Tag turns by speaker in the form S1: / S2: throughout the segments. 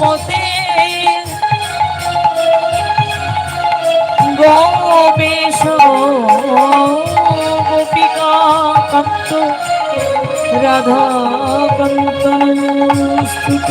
S1: পথে গোপেশ গোপিকা কান্ত রাধা কান্ত স্থিত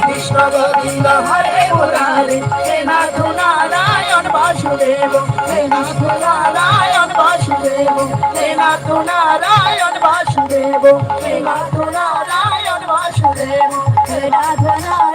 S2: শ্রীকৃষ্ণ গোবিন্দ হরে মুরারি হে নাথ নারায়ণ বাসুদেব, হে নাথ নারায়ণ বাসুদেব, হে নাথ নারায়ণ বাসুদেব, হে নাথ নারায়ণ বাসুদেব, হে নাথ নারায়ণ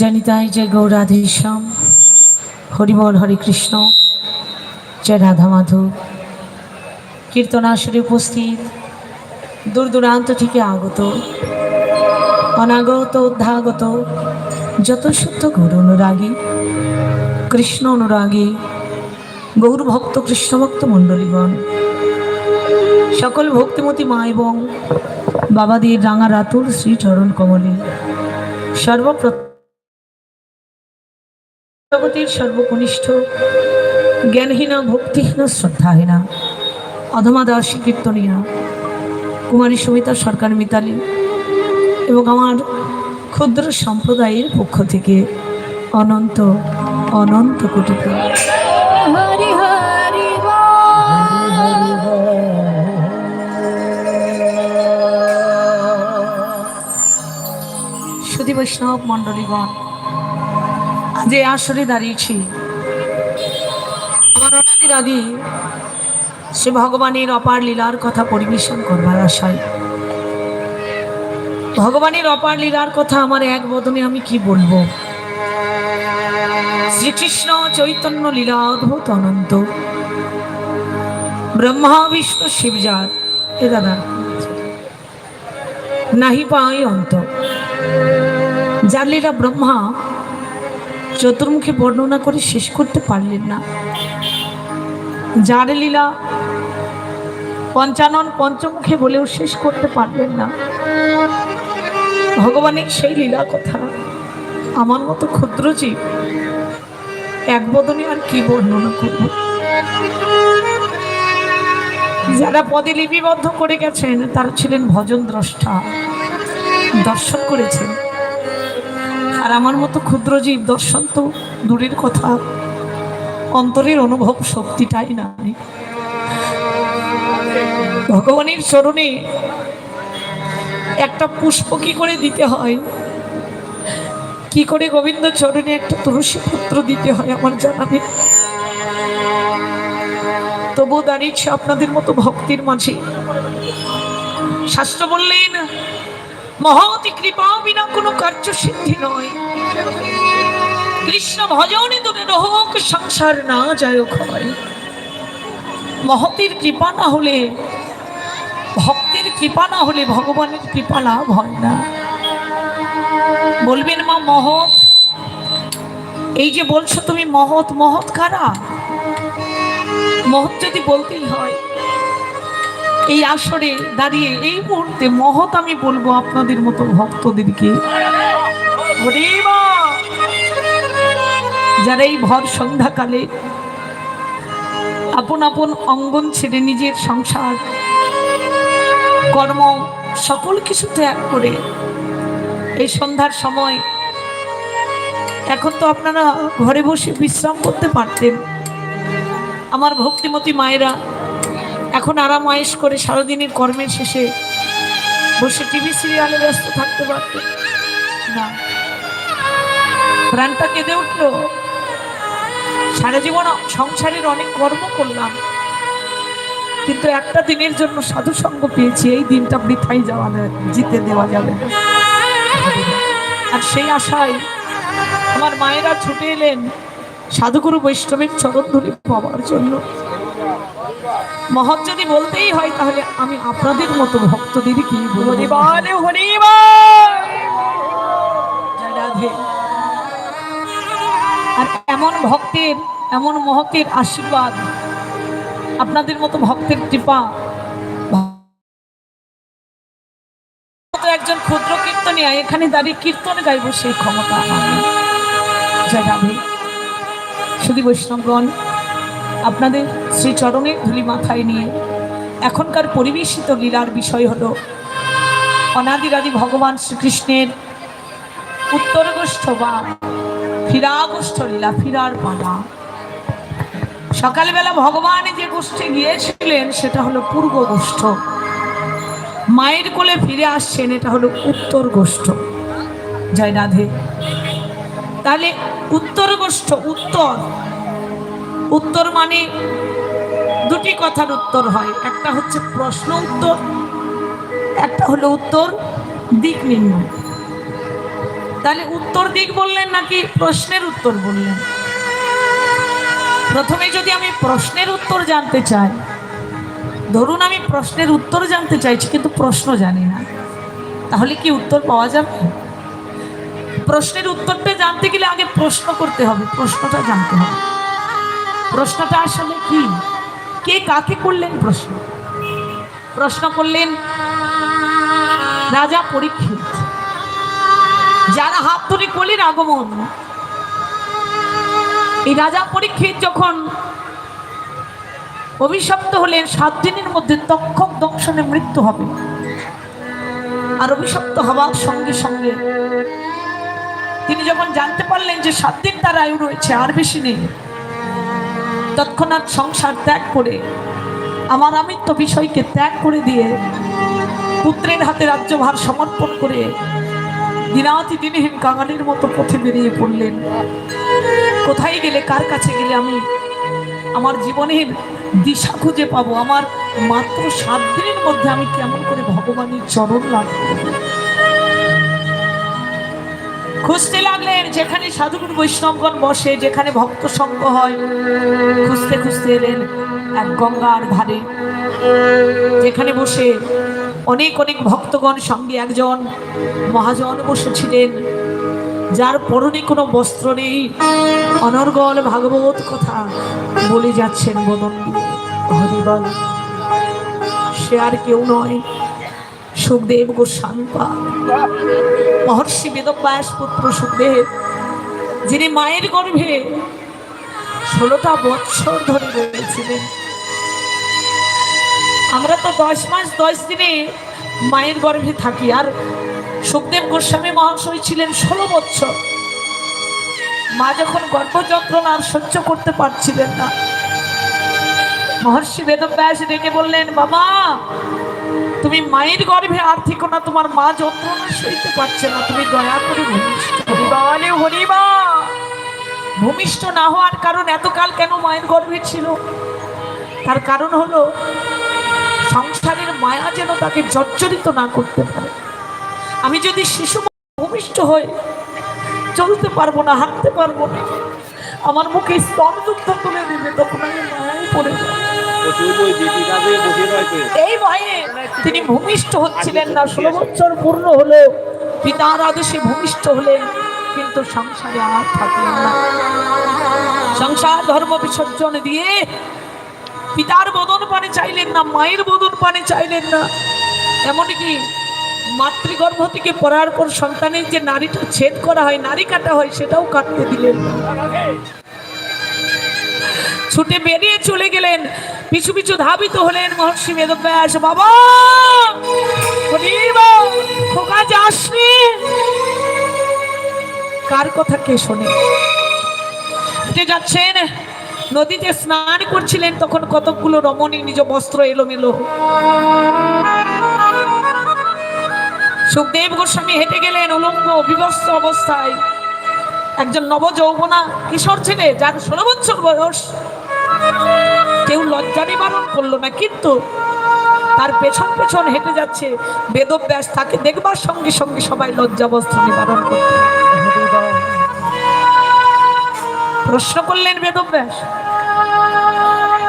S1: জানিতাই যে গৌরাধেশ্যাম হরিবল হরে কৃষ্ণ। জয় রাধা মাধব। কীর্তনাসরে উপস্থিত। দূর দূরান্ত থেকে আগত। অনাগত অধ্যাগত যত শুদ্ধ গৌর অনুরাগী, কৃষ্ণ অনুরাগী গৌরভক্ত কৃষ্ণভক্ত মণ্ডলীগণ, সকল ভক্তিমতী মা এবং বাবাদের রাঙা রাতুর শ্রীচরণ কমলে সর্বপ্রথম জগতের সর্বকনিষ্ঠ জ্ঞানহীনা ভক্তিহীনা শ্রদ্ধাহীনা অধমা দাসী কীর্তনীয়া কুমারী সমিতা সরকার মিতালি এবং আমার ক্ষুদ্র সম্প্রদায়ের পক্ষ থেকে অনন্ত অনন্ত কোটি সুধী বৈষ্ণব মণ্ডলীগণ এই আসরে দাঁড়িয়েছি আমার আদি, সে ভগবানের অপার লীলার কথা পরিবেশন করবার আশায়। ভগবানের অপার লীলার কথা আমার এক বদনে আমি কি বলব? শ্রীকৃষ্ণ চৈতন্য লীলা অদ্ভুত অনন্ত। ব্রহ্মা, বিষ্ণু শিবজাত এ দাদা। নাহি পাই অন্ত। যার লীলা ব্রহ্মা চতুর্মুখে বর্ণনা করে শেষ করতে পারলেন না। যার লীলা পঞ্চানন পঞ্চমুখে বলেও শেষ করতে পারলেন না। ভগবানের সেই লীলা কথা। আমার মতো ক্ষুদ্র জীব এক বদনে আর কি বর্ণনা করব? যারা পদে লিপিবদ্ধ করে গেছেন, তারা ছিলেন ভজন দ্রষ্টা। দর্শন করেছেন। আর আমার মতো ক্ষুদ্র জীব দর্শন তো দূরের কথা। অন্তরের অনুভব শক্তিটাই নাই। ভগবানের চরণে একটা পুষ্প কি করে দিতে হয়? কি করে গোবিন্দ চরণে একটা তুলসী পত্র দিতে হয় আমার জানা নেই। তবু দাঁড়িয়েছে আপনাদের মতো ভক্তির মাঝে। শাস্ত্র বললেন মহতি কৃপা বিনা কোনো কার্য সিদ্ধি নয়। কৃষ্ণ ভজনে দূরে রহক সংসার না যায় ক্ষয়। মহতির কৃপা না হলে, ভক্তের কৃপা না হলে ভগবানের কৃপা লাভ হয় না। বলবেন মা, মহৎ, এই যে বলছো তুমি মহৎ মহৎ কারা? মহৎ যদি বলতেই হয় এই আসরে দাঁড়িয়ে এই মুহূর্তে মহৎ আমি বলব আপনাদের মতো ভক্তদেরকে। যারা এই ভর সন্ধ্যাকালে আপন আপন অঙ্গন ছেড়ে নিজের সংসার কর্ম সকল কিছু ত্যাগ করে এই সন্ধ্যার সময় এখন তো আপনারা ঘরে বসে বিশ্রাম করতে পারতেন। আমার ভক্তিমতী মায়েরা এখন আরাম আয়েস করে সারাদিনের কর্মের শেষে বসে টিভি সিরিয়ালে ব্যস্ত থাকতে পারতেন না। প্রাণটা কেঁদে উঠল। সারা জীবন সংসারের অনেক কর্ম করলাম। কিন্তু একটা দিনের জন্য সাধু সঙ্গ পেয়েছি, এই দিনটা বৃথাই যাওয়া জিতে দেওয়া যাবে। আর সেই আশায় আমার মায়েরা ছুটে এলেন সাধুগুরু বৈষ্ণবের চরণ ধরে পাওয়ার জন্য। মহৎ যদি বলতেই হয় তাহলে আমি আপনাদের মতো ভক্তদের কি আর এমন ভক্তের এমন মহতের আশীর্বাদ আপনাদের মতো ভক্তের কৃপা একজন ক্ষুদ্র কীর্তনিয়া এখানে দাঁড়িয়ে কীর্তন গাইব সেই ক্ষমতা আমার। জয় রাধে। শুধু বৈষ্ণবগণ আপনাদের শ্রী চরণের ধুলি মাথায় নিয়ে। এখনকার পরিবেশিত লীলার বিষয় হলো, অনাদিরাদি ভগবান শ্রীকৃষ্ণের উত্তরগোষ্ঠ বা ফিরাগোষ্ঠ লীলা, ফিরার পালা। সকালবেলা ভগবান যে গোষ্ঠে গিয়েছিলেন, সেটা হলো পূর্ব গোষ্ঠ মায়ের কোলে ফিরে আসছেন, এটা হলো উত্তর গোষ্ঠ জয় রাধে। তাহলে উত্তর গোষ্ঠ উত্তর উত্তর মানে দুটি কথার উত্তর হয়। একটা হচ্ছে প্রশ্ন উত্তর, একটা হলো উত্তর দিক নির্ণয়। তাহলে উত্তর দিক বললেন নাকি প্রশ্নের উত্তর বললেন? প্রথমে যদি আমি প্রশ্নের উত্তর জানতে চাই, ধরুন আমি প্রশ্নের উত্তর জানতে চাইছি কিন্তু প্রশ্ন জানি না, তাহলে কি উত্তর পাওয়া যাবে? প্রশ্নের উত্তরটা জানতে গেলে আগে প্রশ্ন করতে হবে, প্রশ্নটা জানতে হবে। প্রশ্নটা আসলে কি? কে কাকে করলেন প্রশ্ন? প্রশ্ন করলেন, রাজা পরীক্ষিত। যারা হাত ধরে করলেন আগমন। এই রাজা পরীক্ষিত যখন অভিশপ্ত হলেন, সাত দিনের মধ্যে তক্ষক দংশনে মৃত্যু হবে। আর অভিশপ্ত হওয়ার সঙ্গে সঙ্গে তিনি যখন জানতে পারলেন যে সাত দিন তার আয়ু রয়েছে, আর বেশি নেই। তৎক্ষণাৎ সংসার ত্যাগ করে, আমার আমিত্ব বিষয়কে ত্যাগ করে দিয়ে পুত্রের হাতে রাজ্যভার সমর্পণ করে দিনাতি দিনহীন কাঙালির মতো পথে বেরিয়ে পড়লেন। কোথায় গেলে, কার কাছে গেলে আমি আমার জীবনের দিশা খুঁজে পাবো? আমার মাত্র সাত দিনের মধ্যে আমি কেমন করে ভগবানের চরণ লাভ করব? খুঁজতে লাগলেন যেখানে সাধুগুরু বৈষ্ণবগণ বসে, যেখানে ভক্ত সঙ্গ হয়। খুঁজতে খুঁজতে এলেন এক গঙ্গার ধারে, যেখানে বসে অনেক অনেক ভক্তগণ সঙ্গে একজন মহাজন বসেছিলেন, যার পরনে কোনো বস্ত্র নেই। অনর্গল ভাগবত কথা বলে যাচ্ছেন বদন সে আর কেউ নয়। সুখদেব গোস্বামী মহর্ষি বেদব্যাস পুত্র সুখদেব, যিনি মায়ের গর্ভে ষোলোটা বৎসর ধরে রয়েছিলেন। আমরা তো দশ মাস, দশ দিনে মায়ের গর্ভে থাকি, আর সুখদেব গোস্বামী মহাশয় ছিলেন ষোলো বৎসর। মা যখন গর্ভ যন্ত্রণা আর সহ্য করতে পারছিলেন না। মহর্ষি বেদব্যাস ডেকে বললেন, বাবা তুমি মায়ের গর্ভে আর থেকো না তোমার মা যন্ত্রণা সইতে পারছে না। তুমি দয়া করে ভূমিষ্ঠ। বলে হরিবা! ভূমিষ্ঠ না হওয়ার কারণ এতকাল কেন মায়ের গর্ভে ছিল? তার কারণ হলো সংসারের মায়া যেন তাকে জর্জরিত না করতে পারে। আমি যদি শিশু ভূমিষ্ঠ হই চলতে পারব না হাঁটতে পারব না আমার মুখে স্তন দুগ্ধ তুলে দেবে তখন আমি যাব এই ভয়ে তিনি ভূমিষ্ঠ হচ্ছিলেন না। ষোলো বছর পূর্ণ হলো, পিতার আদেশে ভূমিষ্ঠ হলেন, কিন্তু সংসারে আর থাকলেন না। সংসার ধর্ম বিসর্জন দিয়ে পিতার বদন পানে চাইলেন না, মায়ের বদন পানে চাইলেন না। এমনকি মাতৃগর্ভ থেকে পড়ার পর সন্তানের যে নারীটা ছেদ করা হয়, নারী কাটা হয়, সেটাও কাটতে দিলেন ছুটে বেরিয়ে চলে গেলেন। পিছু পিছু ধাবিত হলেন মহর্ষি বেদব্যাস বাবা! হরিবা, খোকা যাসনি? কার কথা কে শোনে? যাচ্ছেন। নদীতে স্নান করছিলেন তখন কতকগুলো রমণী নিজ বস্ত্র এলোমেলো। সুখদেব গোস্বামী হেঁটে গেলেন উলঙ্গ বিবস্ত্র অবস্থায়। একজন নব যৌবনা কিশোর ছেলে যার ষোলো বছর বয়স। কেউ লজ্জা নিবারণ করল না, কিন্তু তার পেছন পেছন হেঁটে যাচ্ছে বেদব্যাস, তাকে দেখবার সঙ্গে সঙ্গে সবাই লজ্জা বস্ত্র নিবারণ করতে প্রশ্ন করলেন বেদব্যাস,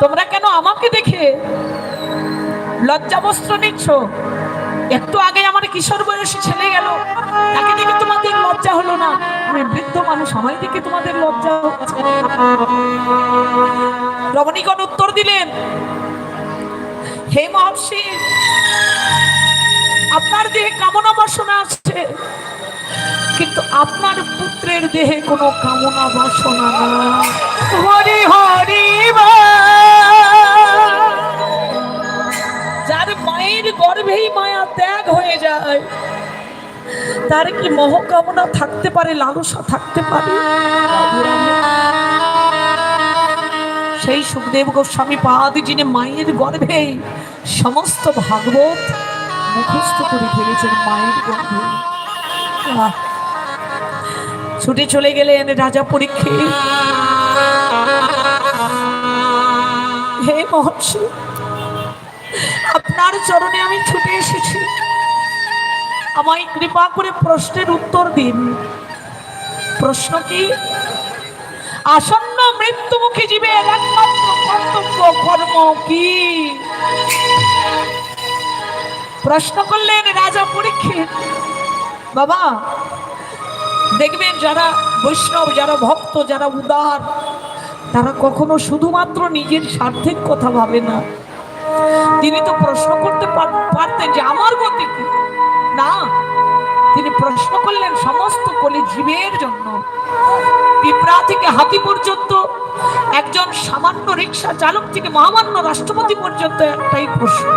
S1: তোমরা কেন আমাকে দেখে লজ্জাবস্ত্র নিচ্ছ? একটু আগে আমার কিশোর বয়সী ছেলে গেল, তাকে দেখে তোমাদের লজ্জা হলো না। আমি বৃদ্ধ মানুষ আমায় দেখে তোমাদের লজ্জা হচ্ছে রমণীগণ উত্তর দিলেন হে মহর্ষি আপনার দেহে কামনা বাসনা আছে কিন্তু আপনার পুত্রের দেহে কোনো কামনা বাসনা না। হরি হরি যার মায়ের গর্ভেই মায়া ত্যাগ হয়ে যায় তার কি মহকামনা থাকতে পারে লালসা থাকতে পারে? সেই সুখদেব গোস্বামী পাদ যিনি মায়ের গর্ভে সমস্ত ভাগবত মুখস্থ করে ফেলেছেন মায়ের গর্ভে! ছুটে চলে গেলেন রাজা পরীক্ষে। হে মহর্ষি, আপনার চরণে আমি ছুটে এসেছি। আমায় কৃপা করে প্রশ্নের উত্তর দিন। প্রশ্ন কি? আসন্ন মৃত্যুমুখী জীবের একমাত্র কর্তব্য, কর্ম কি? প্রশ্ন করলেন রাজা পরীক্ষিত। বাবা, দেখবেন যারা বৈষ্ণব, যারা ভক্ত, যারা উদার, তারা কখনো শুধুমাত্র নিজের স্বার্থের কথা ভাবে না। তিনি তো প্রশ্ন করতে পারতেন যে আমার গতি না তিনি প্রশ্ন করলেন, সমস্ত কলি জীবের জন্য পিঁপড়া থেকে হাতি পর্যন্ত, একজন সামান্য রিক্সা চালক থেকে মহামান্য রাষ্ট্রপতি পর্যন্ত একটাই প্রশ্ন।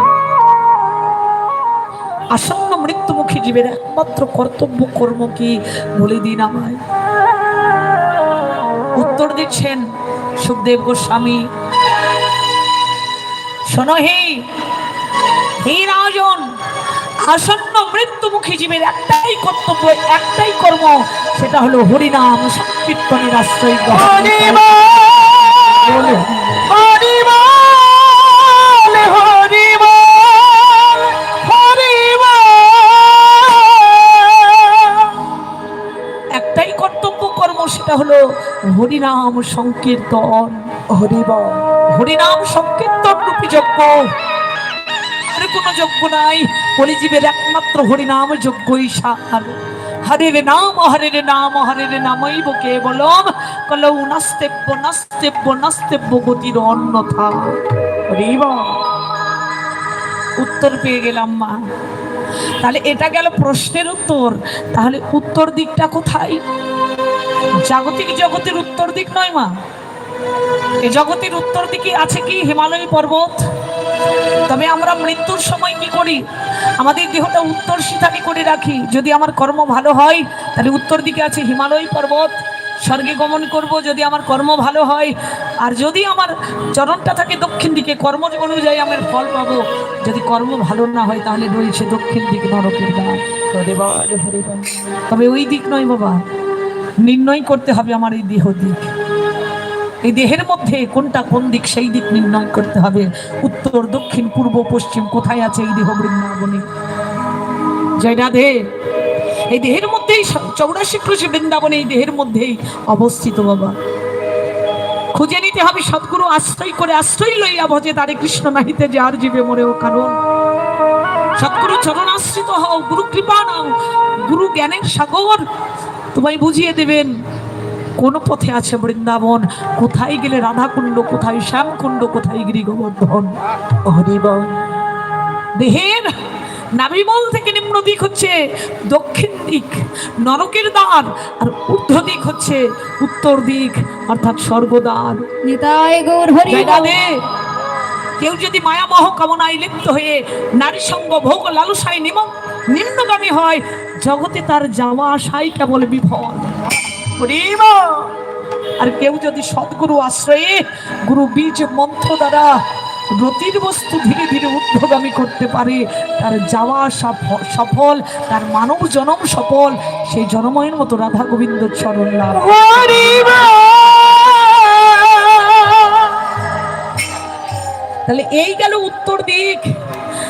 S1: আসন্ন মৃত্যুমুখী জীবের একমাত্র কর্তব্য কর্ম কি? বলে দিন আমায়। উত্তর দিচ্ছেন সুখদেব গোস্বামী। শোনো হে হে রাজন আসন্ন মৃত্যুমুখী জীবের একটাই কর্তব্য একটাই কর্ম সেটা হলো হরিনাম সংকীর্তনের আশ্রয় একটাই কর্তব্য কর্ম সেটা হলো হরিনাম সংকীর্তন হরিব হরিনাম সংকীর্তন রূপী যজ্ঞ। আর কোনো যজ্ঞ নাই। কলিজীবের একমাত্র হরিনাম যজ্ঞই সার হরে রে নাম হরে রে নাম হরে রে নামই বকে বলম। কলৌ নাস্তেব্য নাস্তেব্য নাস্তেব্য গতির অন্যথা। উত্তর পেয়ে গেলাম মা। তাহলে এটা গেল প্রশ্নের উত্তর। তাহলে উত্তর দিকটা কোথায়? জাগতিক জগতের উত্তর দিক নয় মা। এ জগতের উত্তর দিকে আছে কি হিমালয় পর্বত? তবে আমরা মৃত্যুর সময় কি করি? আমাদের দেহটা উত্তর সিথানি করে রাখি। যদি আমার কর্ম ভালো হয়, তাহলে উত্তর দিকে আছে হিমালয় পর্বত। স্বর্গে গমন করব যদি আমার কর্ম ভালো হয়। আর যদি আমার চরণটা থাকে দক্ষিণ দিকে কর্ম অনুযায়ী আমার ফল পাবো। যদি কর্ম ভালো না হয়, তাহলে রয়েছে দক্ষিণ দিকে নরকের। তবে ওই দিক নয় বাবা। নির্ণয় করতে হবে আমার এই দেহ দিক। এই দেহের মধ্যে কোনটা কোন দিক, সেই দিক নির্ণয় করতে হবে। উত্তর, দক্ষিণ, পূর্ব, পশ্চিম, কোথায় আছে এই দেহ বৃন্দাবনে? জয় রাধে। এই দেহের মধ্যেই চৌরাশি ক্রুশ বৃন্দাবনে এই দেহের মধ্যেই অবস্থিত বাবা। খুঁজে নিতে হবে, সদ্গুরু আশ্রয় করে আশ্রয় লইয়া ভজে তারে কৃষ্ণ নাহিতে, যার জীবে মরেও কারণ। চরণ আশ্রিত হও, গুরু কৃপা নাও, গুরু জ্ঞানের সাগর তোমায় বুঝিয়ে দেবেন। কোন পথে আছে বৃন্দাবন? কোথায় গেলে রাধাকুণ্ড কোথায় শ্যামকুণ্ড কোথায় গিরি গোবর্ধন হরিবন দেহের নাভিমল থেকে নিম্ন দিক হচ্ছে দক্ষিণ দিক নরকের দ্বার আর ঊর্ধ্ব দিক হচ্ছে উত্তর দিক অর্থাৎ স্বর্গদ্বার। কেউ যদি মায়ামোহ কামনায় লিপ্ত হয়ে নারী সঙ্গ ভোগ লালসায় নিম নিম্নগামী হয় জগতে তার যাওয়া আসাই কেবল বিফল। হরিব। আর কেউ যদি সদ্গুরু আশ্রয়ে গুরু বীজ মন্ত্র দ্বারা রতির বস্তু ধীরে ধীরে ঊর্ধ্বগামী করতে পারে, তার যাওয়া সফল, তার মানব জনম সফল, সেই জনময়ের মতো রাধা গোবিন্দ চরণ লাভ তাহলে এই গেল উত্তর দিক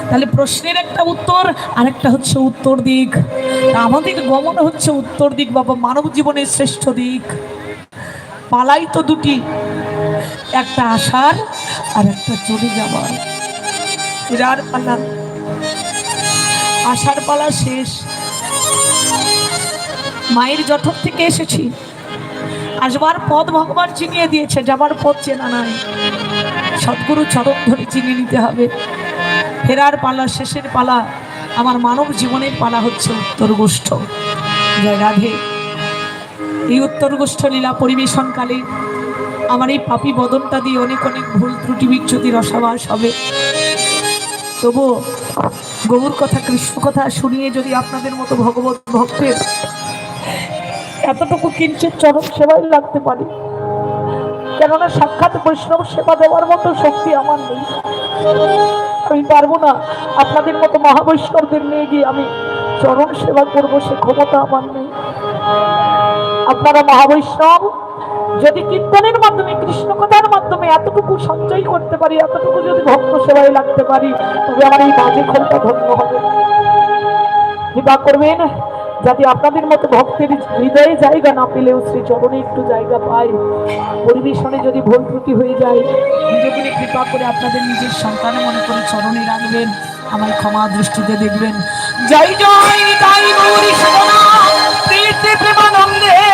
S1: তাহলে প্রশ্নের একটা উত্তর, আরেকটা হচ্ছে উত্তর দিক। আমাদের গমন হচ্ছে উত্তর দিক, বাবা, মানব জীবনের শ্রেষ্ঠ দিক। পালাই তো দুটি, একটা আসার আর একটা চলে যাবার ফেরার পালা। আসার পালা শেষ। মায়ের জঠর থেকে এসেছি। আসবার পথ ভগবান চিনিয়ে দিয়েছে, যাবার পথ চেনা নাই। সদ্গুরু চরণ ধরে চিনে নিতে হবে। ফেরার পালা, শেষের পালা, আমার মানব জীবনের পালা হচ্ছে উত্তর গোষ্ঠ। জয় রাধে। এই উত্তর গোষ্ঠ লীলা পরিবেশনকালে আমার এই পাপি বদনটা দিয়ে অনেক অনেক ভুল ত্রুটি বিচ্যুতি রসাবাস হবে। তবু গৌর কথা, কৃষ্ণ কথা শুনিয়ে যদি আপনাদের মতো ভগবত ভক্তের এতটুকু কিঞ্চিত চরম সেবাই লাগতে পারে। কেননা সাক্ষাৎ বৈষ্ণব সেবা দেওয়ার মতো শক্তি আমার নেই। আমি পারব না। আপনাদের মতো মহাবৈষ্ণবদের নিয়ে গিয়ে আমি চরণ সেবা করব, সে ক্ষমতা আমার নেই। আপনারা মহাবৈষ্ণব, যদি কীর্তনের মাধ্যমে, কৃষ্ণ কথার মাধ্যমে এতটুকু সঞ্চয় করতে পারি, এতটুকু যদি ভক্ত সেবায় লাগতে পারি, তবে আমার এই বাজে ক্ষমতা ধন্য হবে। কৃপা করবেন। যাতে আপনাদের মতো ভক্তের হৃদয়ে জায়গা না পেলেও শ্রী চরণে একটু জায়গা পায়। পরিবেশনে যদি ভুল ত্রুটি হয়ে যায় নিজেকে কৃপা করে আপনাদের নিজের সন্তানে মনে করে চরণে রাখবেন। আমার ক্ষমা দৃষ্টিতে দেখবেন। জয় জয়, তাই গৌরী প্রীতি, প্রেমানন্দে।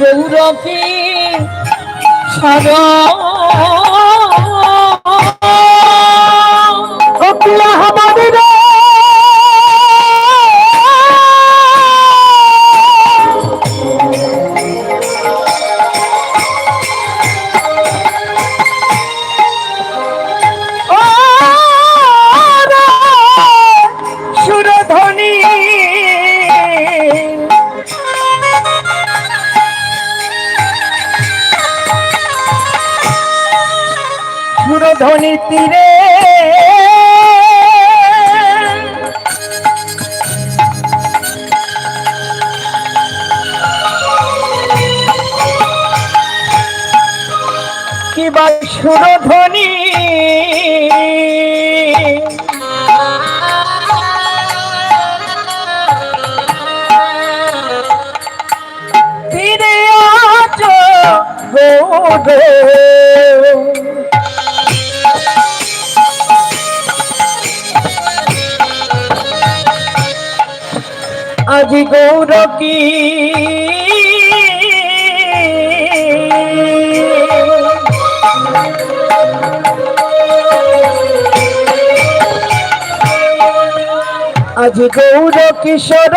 S3: গৌরকে সারা কিবা সুরধ্বনি ফিরে আজ আজ গৌর আজ গৌর কিশোর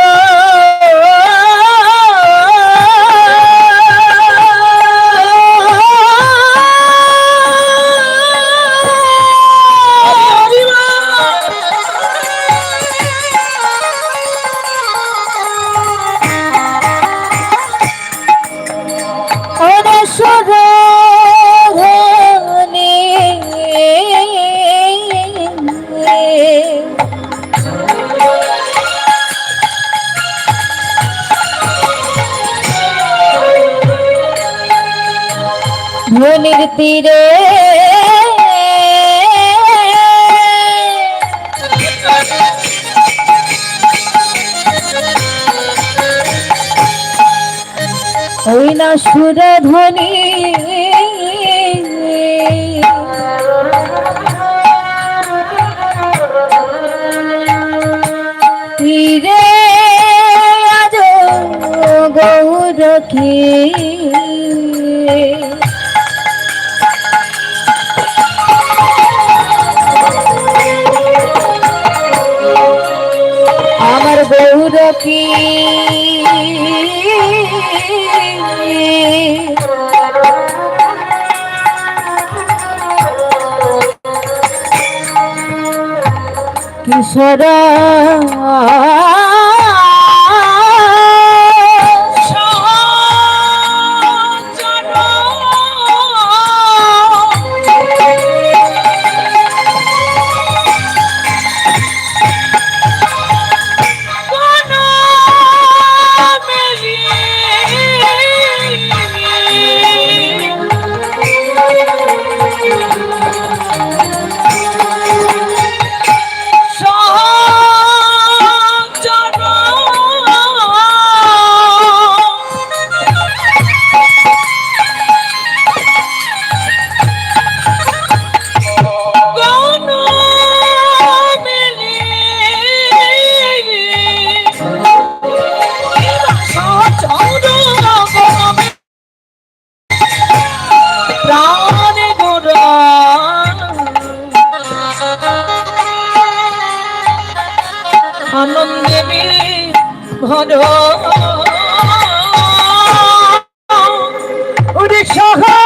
S1: তীরে ওই না সুর ধ্বনি তীরে আজ গৌর কিশোর
S3: 小贺